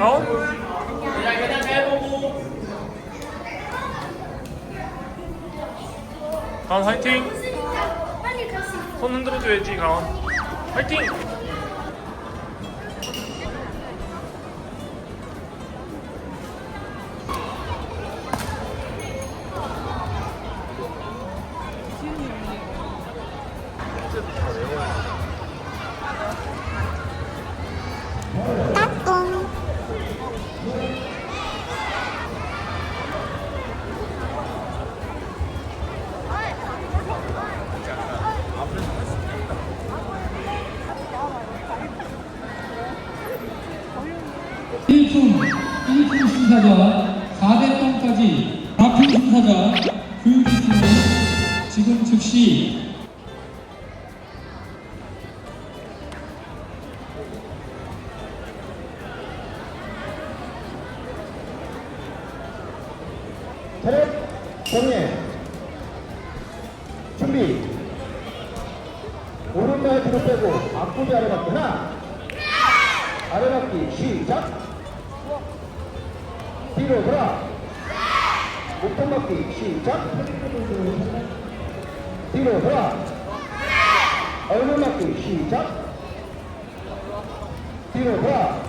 가온? 가온 화이팅! 손 흔들어줘야지 가온 화이팅! 일촌일촌 심사자 4대빵까지 박힌 심사자 교육지침은 지금 즉시 차렷 정예 준비 오른발 뒤로 빼고 앞구리 아래받기. 하나. 아래받기. 시작 뒤로 돌아 받기 시작. 뒤로 돌아. 얼굴 맞기 시작. 뒤로 돌아.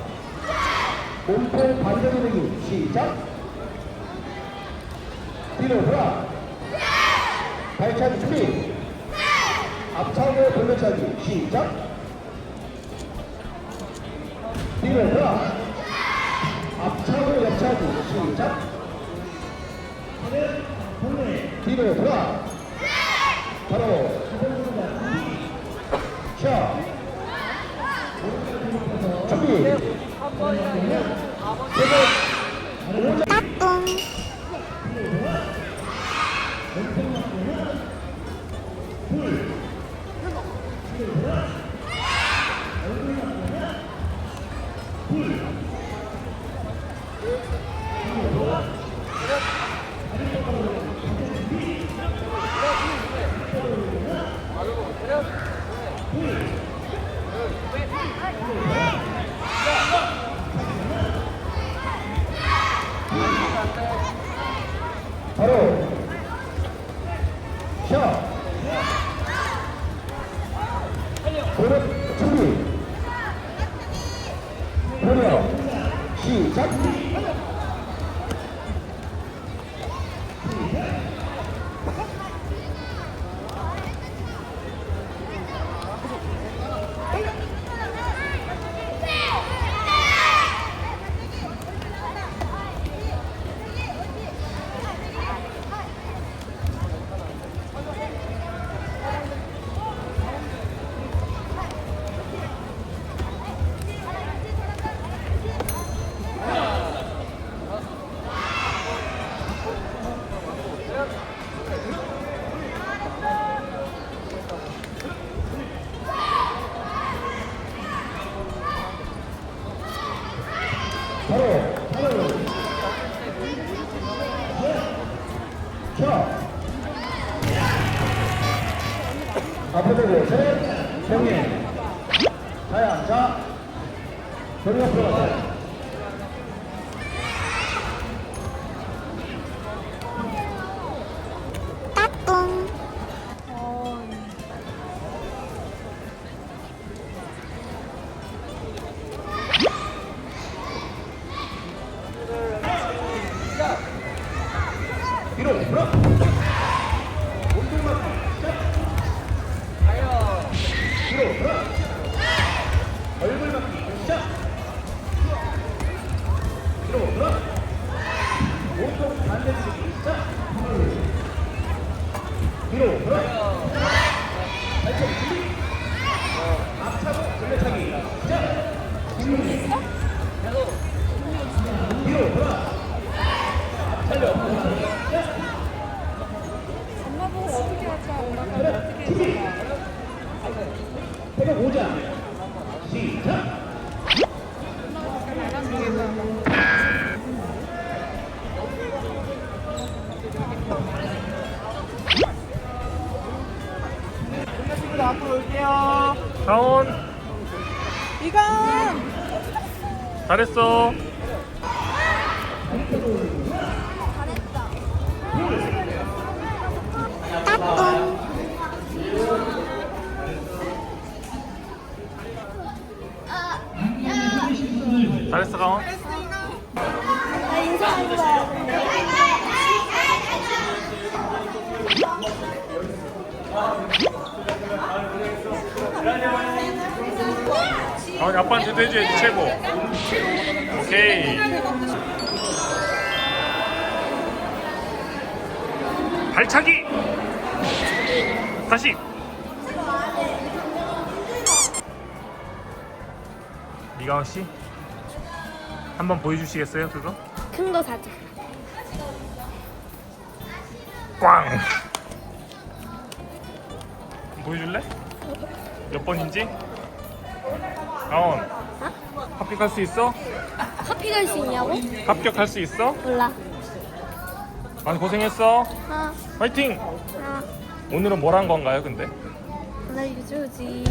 몸통 반대 돌리기 시작. 뒤로 돌아. 발차기 준비. 앞차고 돌려차기 시작. 뒤로 돌아 옆차기 시작 뒤로 돌아 바로 샷 준비. 세번 바로 샷. 무릎 준비 보려 시작 앞에 보고 셋 정리. 자야 자. 저리 앞으로 가세요 뒤로 5장 시작. 가온 이건 잘했어 잘했어 가온이 아빠한테도 해줘야지 최고. 오케이. 발차기. 다시. 미가온 씨? 한번 보여주시겠어요 그거? 큰 거 사자. 꽝 보여줄래? 몇 번인지? 가온 합격할 수 있어? 커피 갈 수 있냐고? 합격할 수 있어? 몰라. 많이 고생했어 아, 화이팅! 아, 오늘은 뭘 한 건가요 근데? 나 유주지.